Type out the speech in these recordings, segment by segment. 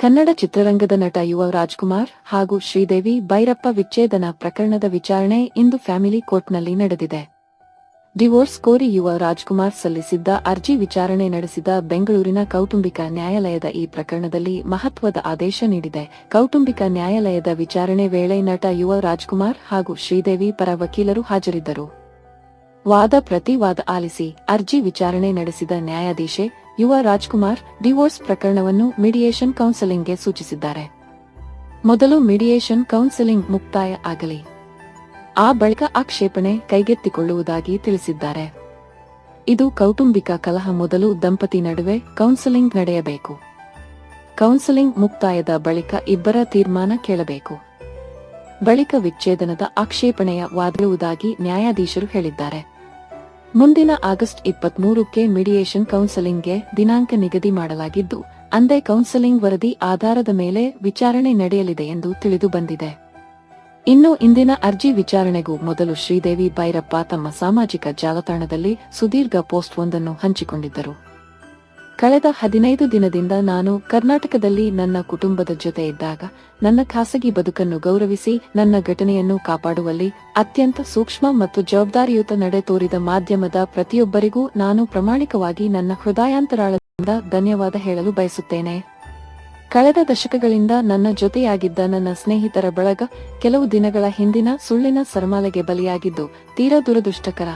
ಕನ್ನಡ ಚಿತ್ರರಂಗದ ನಟ ಯುವ ರಾಜ್ಕುಮಾರ್ ಹಾಗೂ ಶ್ರೀದೇವಿ ಭೈರಪ್ಪ ವಿಚ್ಛೇದನ ಪ್ರಕರಣದ ವಿಚಾರಣೆ ಇಂದು ಫ್ಯಾಮಿಲಿ ಕೋರ್ಟ್ನಲ್ಲಿ ನಡೆದಿದೆ. ಡಿವೋರ್ಸ್ ಕೋರಿ ಯುವ ರಾಜ್ಕುಮಾರ್ ಸಲ್ಲಿಸಿದ್ದ ಅರ್ಜಿ ವಿಚಾರಣೆ ನಡೆಸಿದ ಬೆಂಗಳೂರಿನ ಕೌಟುಂಬಿಕ ನ್ಯಾಯಾಲಯದ ಈ ಪ್ರಕರಣದಲ್ಲಿ ಮಹತ್ವದ ಆದೇಶ ನೀಡಿದೆ. ಕೌಟುಂಬಿಕ ನ್ಯಾಯಾಲಯದ ವಿಚಾರಣೆ ವೇಳೆ ನಟ ಯುವ ರಾಜ್ಕುಮಾರ್ ಹಾಗೂ ಶ್ರೀದೇವಿ ಪರ ವಕೀಲರು ಹಾಜರಿದ್ದರು. ವಾದ ಪ್ರತಿವಾದ ಆಲಿಸಿ ಅರ್ಜಿ ವಿಚಾರಣೆ ನಡೆಸಿದ ನ್ಯಾಯಾಧೀಶೆ ಯುವ ರಾಜ್ಕುಮಾರ್ ಡಿವೋರ್ಸ್ ಪ್ರಕರಣವನ್ನು ಮೀಡಿಯೇಷನ್ ಕೌನ್ಸೆಲಿಂಗ್ಗೆ ಸೂಚಿಸಿದ್ದಾರೆ. ಮೊದಲು ಮಿಡಿಯೇಷನ್ ಕೌನ್ಸೆಲಿಂಗ್ ಮುಕ್ತಾಯ ಆಗಲಿ. ಆ ಬಳಿಕ ಆಕ್ಷೇಪಣೆ ಕೈಗೆತ್ತಿಕೊಳ್ಳುವುದಾಗಿ ತಿಳಿಸಿದ್ದಾರೆ. ಇದು ಕೌಟುಂಬಿಕ ಕಲಹ ಮೊದಲು ದಂಪತಿ ನಡುವೆ ಕೌನ್ಸೆಲಿಂಗ್ ನಡೆಯಬೇಕು. ಕೌನ್ಸೆಲಿಂಗ್ ಮುಕ್ತಾಯದ ಬಳಿಕ ಇಬ್ಬರ ತೀರ್ಮಾನ ಕೇಳಬೇಕು. ಬಳಿಕ ವಿಚ್ಛೇದನದ ಆಕ್ಷೇಪಣೆಯ ವಾದಿರುವುದಾಗಿ ನ್ಯಾಯಾಧೀಶರು ಹೇಳಿದ್ದಾರೆ. ಮುಂದಿನ ಆಗಸ್ಟ್ ಇಪ್ಪತ್ಮೂರಕ್ಕೆ ಮಿಡಿಯೇಷನ್ ಕೌನ್ಸೆಲಿಂಗ್ಗೆ ದಿನಾಂಕ ನಿಗದಿ ಮಾಡಲಾಗಿದ್ದು, ಅಂದೇ ಕೌನ್ಸೆಲಿಂಗ್ ವರದಿ ಆಧಾರದ ಮೇಲೆ ವಿಚಾರಣೆ ನಡೆಯಲಿದೆ ಎಂದು ತಿಳಿದು ಬಂದಿದೆ. ಇನ್ನು ಇಂದಿನ ಅರ್ಜಿ ವಿಚಾರಣೆಗೂ ಮೊದಲು ಶ್ರೀದೇವಿ ಭೈರಪ್ಪ ತಮ್ಮ ಸಾಮಾಜಿಕ ಜಾಲತಾಣದಲ್ಲಿ ಸುದೀರ್ಘ ಪೋಸ್ಟ್ ಒಂದನ್ನು ಹಂಚಿಕೊಂಡಿದ್ದರು. ಕಳೆದ ಹದಿನೈದು ದಿನದಿಂದ ನಾನು ಕರ್ನಾಟಕದಲ್ಲಿ ನನ್ನ ಕುಟುಂಬದ ಜೊತೆ ಇದ್ದಾಗ ನನ್ನ ಖಾಸಗಿ ಬದುಕನ್ನು ಗೌರವಿಸಿ ನನ್ನ ಘಟನೆಯನ್ನು ಕಾಪಾಡುವಲ್ಲಿ ಅತ್ಯಂತ ಸೂಕ್ಷ್ಮ ಮತ್ತು ಜವಾಬ್ದಾರಿಯುತ ನಡೆ ತೋರಿದ ಮಾಧ್ಯಮದ ಪ್ರತಿಯೊಬ್ಬರಿಗೂ ನಾನು ಪ್ರಾಮಾಣಿಕವಾಗಿ ನನ್ನ ಹೃದಯಾಂತರಾಳದಿಂದ ಧನ್ಯವಾದ ಹೇಳಲು ಬಯಸುತ್ತೇನೆ. ಕಳೆದ ದಶಕಗಳಿಂದ ನನ್ನ ಜೊತೆಯಾಗಿದ್ದ ನನ್ನ ಸ್ನೇಹಿತರ ಬಳಗ ಕೆಲವು ದಿನಗಳ ಹಿಂದಿನ ಸುಳ್ಳಿನ ಸರಮಾಲೆಗೆ ಬಲಿಯಾಗಿದ್ದು ತೀರಾ ದುರದೃಷ್ಟಕರ.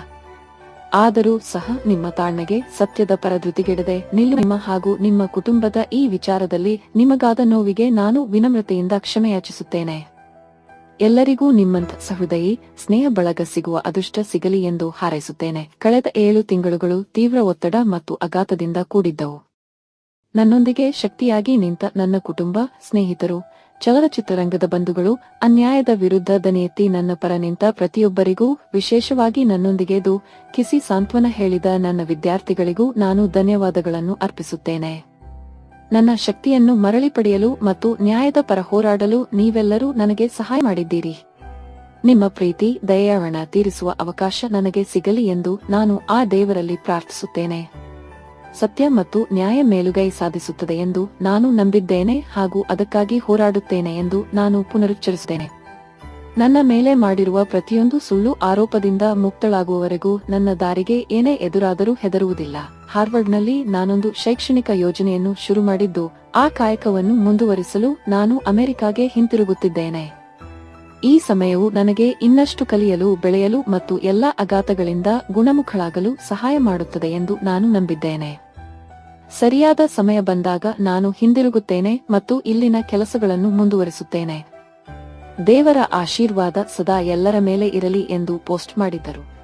ಆದರೂ ಸಹ ನಿಮ್ಮ ತಾಳ್ಮೆಗೆ ಸತ್ಯದ ಪರ ಧೃತಿಗೆಡದೆ ನಿಲ್ಲು ನಿಮ್ಮ ಹಾಗೂ ನಿಮ್ಮ ಕುಟುಂಬದ ಈ ವಿಚಾರದಲ್ಲಿ ನಿಮಗಾದ ನೋವಿಗೆ ನಾನು ವಿನಮ್ರತೆಯಿಂದ ಕ್ಷಮೆಯಾಚಿಸುತ್ತೇನೆ. ಎಲ್ಲರಿಗೂ ನಿಮ್ಮಂತ ಸಹೃದಯಿ, ಸ್ನೇಹ ಬಳಗ ಸಿಗುವ ಅದೃಷ್ಟ ಸಿಗಲಿ ಎಂದು ಹಾರೈಸುತ್ತೇನೆ. ಕಳೆದ ಏಳು ತಿಂಗಳುಗಳು ತೀವ್ರ ಒತ್ತಡ ಮತ್ತು ಅಗಾತದಿಂದ ಕೂಡಿದ್ದವು. ನನ್ನೊಂದಿಗೆ ಶಕ್ತಿಯಾಗಿ ನಿಂತ ನನ್ನ ಕುಟುಂಬ, ಸ್ನೇಹಿತರು ಚಲನಚಿತ್ರರಂಗದ ಬಂಧುಗಳು ಅನ್ಯಾಯದ ವಿರುದ್ಧ ದನಿಯೆತ್ತಿ ನನ್ನ ಪರ ನಿಂತ ಪ್ರತಿಯೊಬ್ಬರಿಗೂ, ವಿಶೇಷವಾಗಿ ನನ್ನೊಂದಿಗೆದು ಕಿಸಿ ಸಾಂತ್ವನ ಹೇಳಿದ ನನ್ನ ವಿದ್ಯಾರ್ಥಿಗಳಿಗೂ ನಾನು ಧನ್ಯವಾದಗಳನ್ನು ಅರ್ಪಿಸುತ್ತೇನೆ. ನನ್ನ ಶಕ್ತಿಯನ್ನು ಮರಳಿ ಪಡೆಯಲು ಮತ್ತು ನ್ಯಾಯದ ಪರ ಹೋರಾಡಲು ನೀವೆಲ್ಲರೂ ನನಗೆ ಸಹಾಯ ಮಾಡಿದ್ದೀರಿ. ನಿಮ್ಮ ಪ್ರೀತಿ ದಯಾವಣ ತೀರಿಸುವ ಅವಕಾಶ ನನಗೆ ಸಿಗಲಿ ಎಂದು ನಾನು ಆ ದೇವರಲ್ಲಿ ಪ್ರಾರ್ಥಿಸುತ್ತೇನೆ. ಸತ್ಯ ಮತ್ತು ನ್ಯಾಯ ಮೇಲುಗೈ ಸಾಧಿಸುತ್ತದೆ ಎಂದು ನಾನು ನಂಬಿದ್ದೇನೆ ಹಾಗೂ ಅದಕ್ಕಾಗಿ ಹೋರಾಡುತ್ತೇನೆ ಎಂದು ನಾನು ಪುನರುಚ್ಚರಿಸುತ್ತೇನೆ. ನನ್ನ ಮೇಲೆ ಮಾಡಿರುವ ಪ್ರತಿಯೊಂದು ಸುಳ್ಳು ಆರೋಪದಿಂದ ಮುಕ್ತಳಾಗುವವರೆಗೂ ನನ್ನ ದಾರಿಗೆ ಏನೇ ಎದುರಾದರೂ ಹೆದರುವುದಿಲ್ಲ. ಹಾರ್ವರ್ಡ್ನಲ್ಲಿ ನಾನೊಂದು ಶೈಕ್ಷಣಿಕ ಯೋಜನೆಯನ್ನು ಶುರು ಮಾಡಿದ್ದು, ಆ ಕಾಯಕವನ್ನು ಮುಂದುವರಿಸಲು ನಾನು ಅಮೆರಿಕಾಗೆ ಹಿಂತಿರುಗುತ್ತಿದ್ದೇನೆ. ಈ ಸಮಯವು ನನಗೆ ಇನ್ನಷ್ಟು ಕಲಿಯಲು, ಬೆಳೆಯಲು ಮತ್ತು ಎಲ್ಲಾ ಅಘಾತಗಳಿಂದ ಗುಣಮುಖಳಾಗಲು ಸಹಾಯ ಮಾಡುತ್ತದೆ ಎಂದು ನಾನು ನಂಬಿದ್ದೇನೆ. ಸರಿಯಾದ ಸಮಯ ಬಂದಾಗ ನಾನು ಹಿಂದಿರುಗುತ್ತೇನೆ ಮತ್ತು ಇಲ್ಲಿನ ಕೆಲಸಗಳನ್ನು ಮುಂದುವರಿಸುತ್ತೇನೆ. ದೇವರ ಆಶೀರ್ವಾದ ಸದಾ ಎಲ್ಲರ ಮೇಲೆ ಇರಲಿ ಎಂದು ಪೋಸ್ಟ್ ಮಾಡಿದ್ದರು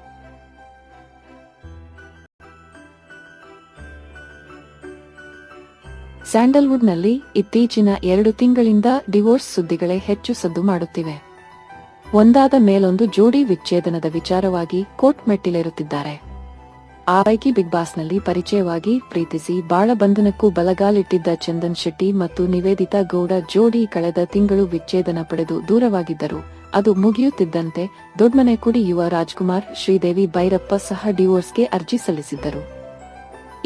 ಸ್ಯಾಂಡಲ್ವುಡ್ನಲ್ಲಿ ಇತ್ತೀಚಿನ ಎರಡು ತಿಂಗಳಿಂದ ಡಿವೋರ್ಸ್ ಸುದ್ದಿಗಳೇ ಹೆಚ್ಚು ಸದ್ದು ಮಾಡುತ್ತಿವೆ. ಒಂದಾದ ಮೇಲೊಂದು ಜೋಡಿ ವಿಚ್ಛೇದನದ ವಿಚಾರವಾಗಿ ಕೋರ್ಟ್ ಮೆಟ್ಟಿಲೇರುತ್ತಿದ್ದಾರೆ. ಆ ಪೈಕಿ ಬಿಗ್ ಬಾಸ್ನಲ್ಲಿ ಪರಿಚಯವಾಗಿ ಪ್ರೀತಿಸಿ ಬಾಳ ಬಂಧನಕ್ಕೂ ಬಲಗಾಲಿಟ್ಟಿದ್ದ ಚಂದನ್ ಶೆಟ್ಟಿ ಮತ್ತು ನಿವೇದಿತಾ ಗೌಡ ಜೋಡಿ ಕಳೆದ ತಿಂಗಳು ವಿಚ್ಛೇದನ ಪಡೆದು ದೂರವಾಗಿದ್ದರು. ಅದು ಮುಗಿಯುತ್ತಿದ್ದಂತೆ ದೊಡ್ಮನೆ ಕುಡಿ ಯುವ ರಾಜ್ಕುಮಾರ್, ಶ್ರೀದೇವಿ ಭೈರಪ್ಪ ಸಹ ಡಿವೋರ್ಸ್ಗೆ ಅರ್ಜಿ ಸಲ್ಲಿಸಿದ್ದರು.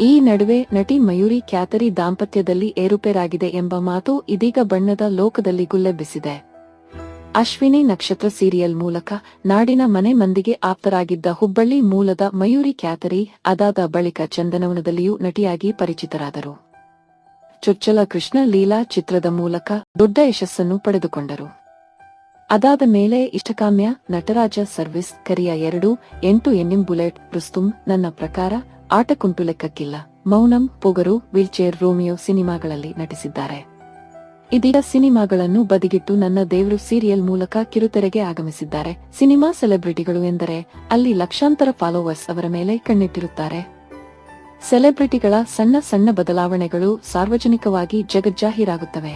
ಈ ನಡುವೆ ನಟಿ ಮಯೂರಿ ಖ್ಯಾತರಿ ದಾಂಪತ್ಯದಲ್ಲಿ ಏರುಪೇರಾಗಿದೆ ಎಂಬ ಮಾತು ಇದೀಗ ಬಣ್ಣದ ಲೋಕದಲ್ಲಿ ಗುಲ್ಲೆಬ್ಬಿಸಿದೆ. ಅಶ್ವಿನಿ ನಕ್ಷತ್ರ ಸೀರಿಯಲ್ ಮೂಲಕ ನಾಡಿನ ಮನೆ ಮಂದಿಗೆ ಆಪ್ತರಾಗಿದ್ದ ಹುಬ್ಬಳ್ಳಿ ಮೂಲದ ಮಯೂರಿ ಕ್ಯಾತರಿ, ಅದಾದ ಬಳಿಕ ಚಂದನವನದಲ್ಲಿಯೂ ನಟಿಯಾಗಿ ಪರಿಚಿತರಾದರು. ಚೊಚ್ಚಲ ಕೃಷ್ಣ ಲೀಲಾ ಚಿತ್ರದ ಮೂಲಕ ದೊಡ್ಡ ಯಶಸ್ಸನ್ನು ಪಡೆದುಕೊಂಡರು. ಅದಾದ ಮೇಲೆ ಇಷ್ಟಕಾಮ್ಯ ನಟರಾಜ ಸರ್ವಿಸ್, ಕರಿಯ ಎರಡು, ಎಂಟು ಎನ್ಎಂ ಬುಲೆಟ್, ರುಸ್ತುಂ, ನನ್ನ ಪ್ರಕಾರ ಆಟಕುಂಟು ಲೆಕ್ಕಕ್ಕಿಲ್ಲ. ಮೌನಂ, ಪೊಗರು, ವೀಲ್ಚೇರ್, ರೋಮಿಯೋ ಸಿನಿಮಾಗಳಲ್ಲಿ ನಟಿಸಿದ್ದಾರೆ. ಇದೀಗ ಸಿನಿಮಾಗಳನ್ನು ಬದಿಗಿಟ್ಟು ನನ್ನ ದೇವರು ಸೀರಿಯಲ್ ಮೂಲಕ ಕಿರುತೆರೆಗೆ ಆಗಮಿಸಿದ್ದಾರೆ. ಸಿನಿಮಾ ಸೆಲೆಬ್ರಿಟಿಗಳು ಎಂದರೆ ಅಲ್ಲಿ ಲಕ್ಷಾಂತರ ಫಾಲೋವರ್ಸ್ ಅವರ ಮೇಲೆ ಕಣ್ಣಿಟ್ಟಿರುತ್ತಾರೆ. ಸೆಲೆಬ್ರಿಟಿಗಳ ಸಣ್ಣ ಸಣ್ಣ ಬದಲಾವಣೆಗಳು ಸಾರ್ವಜನಿಕವಾಗಿ ಜಗಜ್ಜಾಹೀರಾಗುತ್ತವೆ.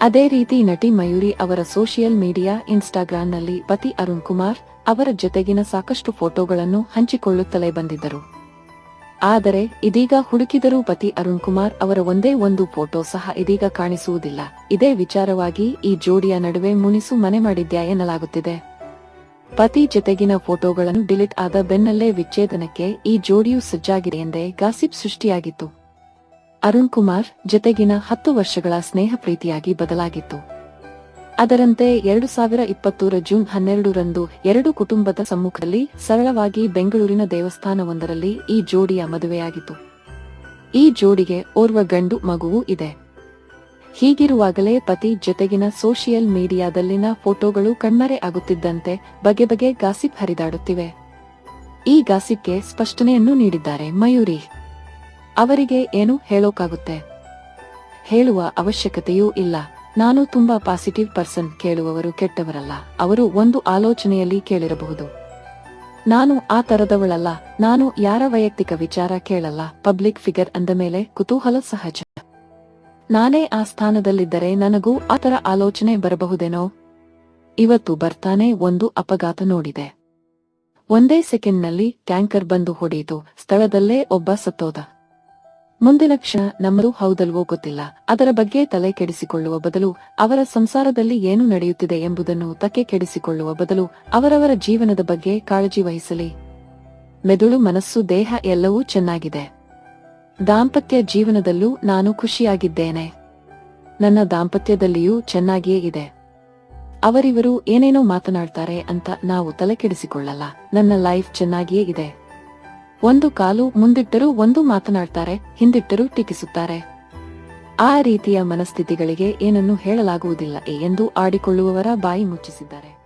ಅದೇ ರೀತಿ ನಟಿ ಮಯೂರಿ ಅವರ ಸೋಷಿಯಲ್ ಮೀಡಿಯಾ ಇನ್ಸ್ಟಾಗ್ರಾಂನಲ್ಲಿ ಪತಿ ಅರುಣ್ ಕುಮಾರ್ ಅವರ ಜೊತೆಗಿನ ಸಾಕಷ್ಟು ಫೋಟೋಗಳನ್ನು ಹಂಚಿಕೊಳ್ಳುತ್ತಲೇ ಬಂದಿದ್ದರು. ಆದರೆ ಇದೀಗ ಹುಡುಕಿದರೂ ಪತಿ ಅರುಣ್ ಕುಮಾರ್ ಅವರ ಒಂದೇ ಒಂದು ಫೋಟೋ ಸಹ ಇದೀಗ ಕಾಣಿಸುವುದಿಲ್ಲ. ಇದೇ ವಿಚಾರವಾಗಿ ಈ ಜೋಡಿಯ ನಡುವೆ ಮುನಿಸು ಮನೆ ಮಾಡಿದ್ಯಾ ಎನ್ನಲಾಗುತ್ತಿದೆ. ಪತಿ ಜೊತೆಗಿನ ಫೋಟೋಗಳನ್ನು ಡಿಲೀಟ್ ಆದ ಬೆನ್ನಲ್ಲೇ ವಿಚ್ಛೇದನಕ್ಕೆ ಈ ಜೋಡಿಯು ಸಜ್ಜಾಗಿದೆ ಎಂದೇ ಗಾಸಿಪ್ ಸೃಷ್ಟಿಯಾಗಿತ್ತು. ಅರುಣ್ ಕುಮಾರ್ ಜೊತೆಗಿನ ಹತ್ತು ವರ್ಷಗಳ ಸ್ನೇಹ ಪ್ರೀತಿಯಾಗಿ ಬದಲಾಗಿತ್ತು. ಅದರಂತೆ ಎರಡು ಸಾವಿರ ಇಪ್ಪತ್ತೂರ ಜೂನ್ ಹನ್ನೆರಡರಂದು ಎರಡು ಕುಟುಂಬದ ಸಮ್ಮುಖದಲ್ಲಿ ಸರಳವಾಗಿ ಬೆಂಗಳೂರಿನ ದೇವಸ್ಥಾನವೊಂದರಲ್ಲಿ ಈ ಜೋಡಿಯ ಮದುವೆಯಾಗಿತ್ತು. ಈ ಜೋಡಿಗೆ ಓರ್ವ ಗಂಡು ಮಗುವೂ ಇದೆ. ಹೀಗಿರುವಾಗಲೇ ಪತಿ ಜೊತೆಗಿನ ಸೋಷಿಯಲ್ ಮೀಡಿಯಾದಲ್ಲಿನ ಫೋಟೋಗಳು ಕಣ್ಮರೆ ಆಗುತ್ತಿದ್ದಂತೆ ಬಗೆ ಬಗೆ ಗಾಸಿಪ್ ಹರಿದಾಡುತ್ತಿವೆ. ಈ ಗಾಸಿಪ್ಗೆ ಸ್ಪಷ್ಟನೆಯನ್ನು ನೀಡಿದ್ದಾರೆ ಮಯೂರಿ. ಅವರಿಗೆ ಏನು ಹೇಳೋಕಾಗುತ್ತೆ. ಹೇಳುವ ಅವಶ್ಯಕತೆಯೂ ಇಲ್ಲ. ನಾನು ತುಂಬಾ ಪಾಸಿಟಿವ್ ಪರ್ಸನ್ ಕೇಳುವವರು ಕೆಟ್ಟವರಲ್ಲ. ಅವರು ಒಂದು ಆಲೋಚನೆಯಲ್ಲಿ ಕೇಳಿರಬಹುದು. ನಾನು ಆ ತರದವಳಲ್ಲ. ನಾನು ಯಾರ ವೈಯಕ್ತಿಕ ವಿಚಾರ ಕೇಳಲ್ಲ. ಪಬ್ಲಿಕ್ ಫಿಗರ್ ಅಂದ ಮೇಲೆ ಕುತೂಹಲ ಸಹಜ. ನಾನೇ ಆ ಸ್ಥಾನದಲ್ಲಿದ್ದರೆ ನನಗೂ ಆ ತರ ಆಲೋಚನೆ ಬರಬಹುದೇನೋ? ಇವತ್ತು ಬರ್ತಾನೆ ಒಂದು ಅಪಘಾತ ನೋಡಿದೆ. ಒಂದೇ ಸೆಕೆಂಡ್ನಲ್ಲಿ ಟ್ಯಾಂಕರ್ ಬಂದು ಹೊಡೆಯಿತು. ಸ್ಥಳದಲ್ಲೇ ಒಬ್ಬ ಸತ್ತೋದ. ಮುಂದಿನ ಕ್ಷಣ ನಮ್ಮದು ಹೌದಲ್ವೋ ಗೊತ್ತಿಲ್ಲ. ಅದರ ಬಗ್ಗೆ ತಲೆ ಕೆಡಿಸಿಕೊಳ್ಳುವ ಬದಲು ಅವರ ಸಂಸಾರದಲ್ಲಿ ಏನು ನಡೆಯುತ್ತಿದೆ ಎಂಬುದನ್ನು ತಕ್ಕೆ ಕೆಡಿಸಿಕೊಳ್ಳುವ ಬದಲು ಅವರವರ ಜೀವನದ ಬಗ್ಗೆ ಕಾಳಜಿ ವಹಿಸಲಿ. ಮೆದುಳು, ಮನಸ್ಸು, ದೇಹ ಎಲ್ಲವೂ ಚೆನ್ನಾಗಿದೆ. ದಾಂಪತ್ಯ ಜೀವನದಲ್ಲೂ ನಾನು ಖುಷಿಯಾಗಿದ್ದೇನೆ. ನನ್ನ ದಾಂಪತ್ಯದಲ್ಲಿಯೂ ಚೆನ್ನಾಗಿಯೇ ಇದೆ. ಅವರಿವರು ಏನೇನೋ ಮಾತನಾಡ್ತಾರೆ ಅಂತ ನಾವು ತಲೆ ಕೆಡಿಸಿಕೊಳ್ಳಲ್ಲ. ನನ್ನ ಲೈಫ್ ಚೆನ್ನಾಗಿಯೇ ಇದೆ. ಒಂದು ಕಾಲು ಮುಂದಿಟ್ಟರೂ ಒಂದು ಮಾತನಾಡ್ತಾರೆ, ಹಿಂದಿಟ್ಟರೂ ಟೀಕಿಸುತ್ತಾರೆ. ಆ ರೀತಿಯ ಮನಸ್ಥಿತಿಗಳಿಗೆ ಏನನ್ನು ಹೇಳಲಾಗುವುದಿಲ್ಲ ಎಂದು ಆಡಿಕೊಳ್ಳುವವರ ಬಾಯಿ ಮುಚ್ಚಿಸಿದ್ದಾರೆ.